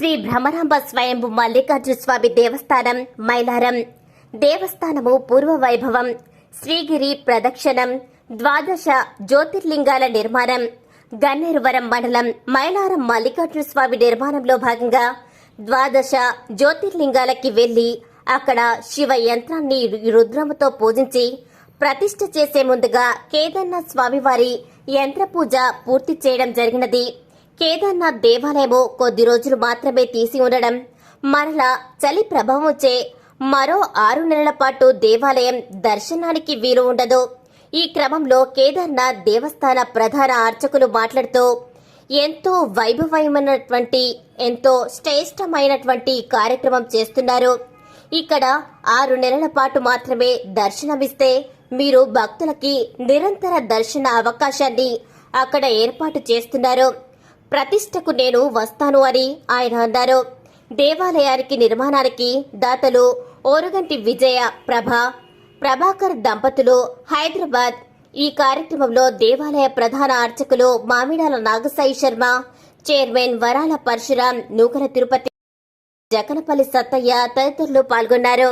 శ్రీ భ్రమరాంబ స్వయంభు మల్లికార్జున స్వామి దేవస్థానం మైలారం. దేవస్థానము పూర్వ వైభవం శ్రీగిరి ప్రదక్షిణం ద్వాదశ జ్యోతిర్లింగాల నిర్మాణం గన్నేరువరం మండలం మైలారం మల్లికార్జున స్వామి నిర్మాణంలో భాగంగా ద్వాదశ జ్యోతిర్లింగాలకి వెళ్ళి అక్కడ శివ యంత్రాన్ని రుద్రముతో పూజించి ప్రతిష్ఠ చేసే ముందుగా కేదార్నాథ్ స్వామివారి యంత్ర పూజ పూర్తి చేయడం జరిగినది. కేదార్నాథ్ దేవాలయము కొద్ది రోజులు మాత్రమే తీసి ఉండడం మరలా చలి ప్రభావంచే మరో ఆరు నెలల పాటు దేవాలయం దర్శనానికి వీలు ఉండదు. ఈ క్రమంలో కేదార్నాథ్ దేవస్థాన ప్రధాన అర్చకులు మాట్లాడుతూ ఎంతో వైభవమైనటువంటి ఎంతో శ్రేష్టమైనటువంటి కార్యక్రమం చేస్తున్నారు. ఇక్కడ ఆరు నెలల పాటు మాత్రమే దర్శనమిస్తే మీరు భక్తులకి నిరంతర దర్శన అవకాశాన్ని అక్కడ ఏర్పాటు చేస్తున్నారు. ప్రతిష్టకు నేను వస్తాను అని ఆయన అన్నారు. దేవాలయానికి నిర్మాణానికి దాతలు ఓరుగంటి విజయ ప్రభ ప్రభాకర్ దంపతులు హైదరాబాద్. ఈ కార్యక్రమంలో దేవాలయ ప్రధాన అర్చకులు మామిడాల నాగసాయి శర్మ చైర్మన్ వరాల పరశురాం నూకల తిరుపతి జకనపల్లి సత్తయ్య తదితరులు పాల్గొన్నారు.